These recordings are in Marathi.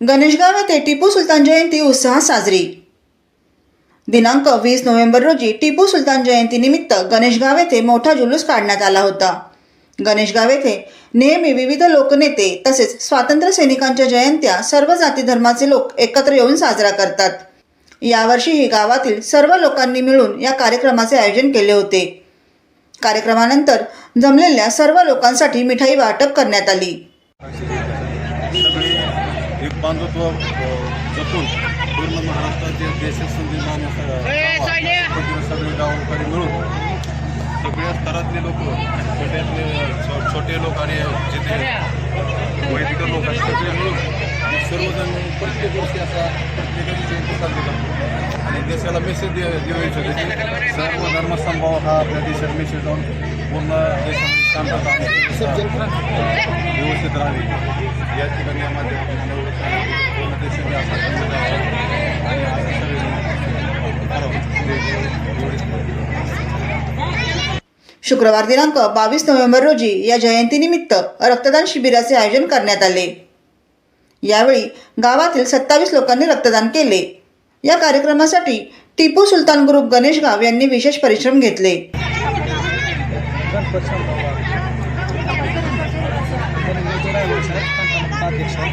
गणेशगाव येथे टिपू सुलतान जयंती उत्साहात साजरी. दिनांक वीस नोव्हेंबर रोजी टिपू सुलतान जयंतीनिमित्त गणेशगाव येथे मोठा जुलूस काढण्यात आला होता. गणेशगाव येथे नेहमी विविध लोकनेते तसेच स्वातंत्र्य सैनिकांच्या जयंत्या सर्व जाती धर्माचे लोक एकत्र येऊन साजरा करतात. यावर्षीही गावातील सर्व लोकांनी मिळून या कार्यक्रमाचे आयोजन केले होते. कार्यक्रमानंतर जमलेल्या सर्व लोकांसाठी मिठाई वाटप करण्यात आली. सगळे एक बांधुत्व जपून पूर्ण महाराष्ट्राचे देशात संविधान सगळे गावकरी मिळून सगळ्या स्तरातले लोक छोट्यातले छोटे लोक आणि जिथे वैदिक लोक आहेत सगळे मिळून सर्वजण प्रत्येक वर्षी असा प्रत्येकाची जयंती साजरी करतो. आणि देशाला मेसेज दे देऊ इच्छितो की सर्व धर्म संभाव हा आपल्या देशात मेसेज जाऊन पूर्ण देशामध्ये शांतता व्यवस्थित राहावी. या ठिकाणी या माध्यमातून देशाने असा आणि असं सगळे शुक्रवार दिनांक बावीस नोव्हेंबर रोजी या जयंतीनिमित्त रक्तदान शिबिराचे आयोजन करण्यात आले. यावेळी गावातील सत्तावीस लोकांनी रक्तदान केले. या कार्यक्रमासाठी टिपू सुलतान ग्रुप गणेशगाव यांनी विशेष परिश्रम घेतले. अध्यक्ष आहे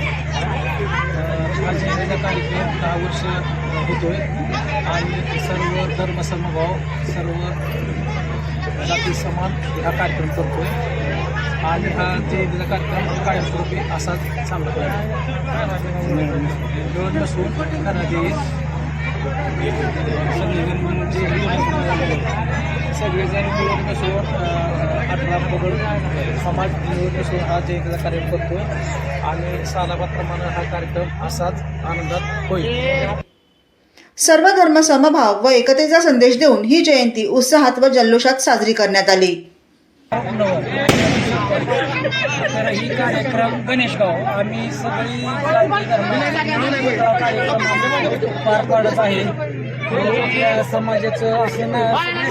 कार्यक्रम दहा वर्ष होतोय. आणि सर्व धर्म समभाव सर्व जाती समान हा कार्यक्रम करतोय. आणि हा जयंतीचा कार्यक्रम कायमस्वरूपी असाच चांगला मिळत नसून करण्यात येईल. सगळेजण मिळून जे- सगळेजण मिळून मिसळून अं, अठरा पगड समाज मिळून मिसळून हा जयंतीचा कार्यक्रम करतोय. आणि सालाबादप्रमाणे हा कार्यक्रम असाच आनंदात होईल. सर्व धर्म समभाव व एकतेचा संदेश देऊन ही जयंती उत्साहात व जल्लोषात साजरी करण्यात आली. तर ही कार्यक्रम गणेशगाव. आम्ही सगळी पार पाडत आहे. आपल्या समाजाचं असं ना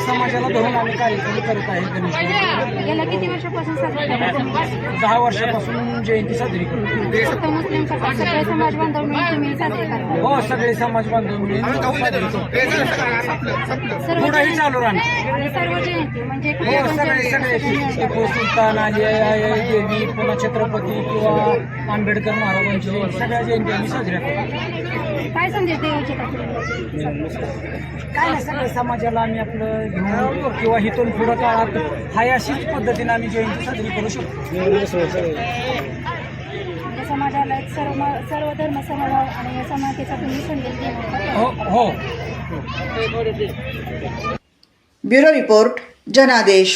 समाजाला धरून आम्ही कार्यक्रम करत आहे गेल्या किती वर्षापासून साजरा करतात दहा वर्षापासून जयंती साजरी करतो. फक्त मुस्लिम का सगळे समाज बांधव मिळून तुम्ही साजरे करता. हो सगळे समाज बांधव मिळून साजरी करतो. पुढेही चालू राहणार. आणि सर्व जयंती. म्हणजे हो कुठल्या पण सगळे जयंती सगळे सगळ्यांनी टिपू सुलतान आली देवी पुन्हा छत्रपती किंवा आंबेडकर महाराजांची सगळ्या जयंती आम्ही साजऱ्या करतो. काय संदेश देऊ इच्छिता काय सगळ्या समाजाला आम्ही आपलं घेऊन किंवा इथून पुढं काळात हाय अशीच पद्धतीने आम्ही जयंती साजरी करू शकतो. म्हणजे समाजाला एक सर्व सर्व धर्म समभाव आणि समानतेचा तुम्ही संदेश देऊ हो हो. ब्युरो रिपोर्ट जनादेश.